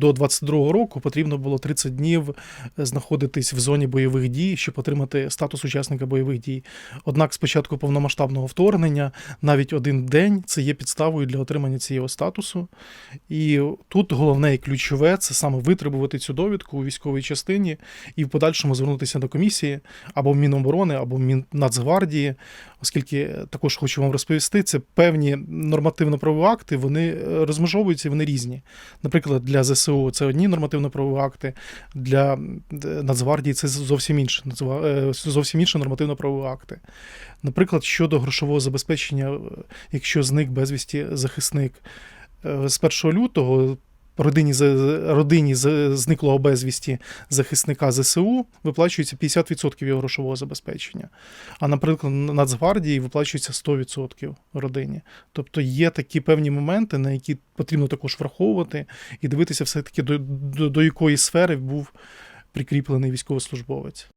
До 22-го року потрібно було 30 днів знаходитись в зоні бойових дій, щоб отримати статус учасника бойових дій. Однак, з початку повномасштабного вторгнення навіть один день це є підставою для отримання цього статусу. І тут головне і ключове це саме витребувати цю довідку у військовій частині і в подальшому звернутися до комісії або Міноборони, або Міннацгвардії, оскільки також хочу вам розповісти, це певні нормативно-правові акти, вони е, розмежовуються, вони різні. Наприклад, для ЗСУ це одні нормативно-правові акти, для Нацгвардії це зовсім інше зовсім інші нормативно-правові акти. Наприклад, щодо грошового забезпечення, е, якщо зник безвісті захисник Е, з 1 лютого. Родині, родині зниклого безвісті захисника ЗСУ виплачується 50% його грошового забезпечення. А, наприклад, Нацгвардії виплачується 100% родині. Тобто є такі певні моменти, на які потрібно також враховувати і дивитися все-таки до, до, до якої сфери був прикріплений військовослужбовець.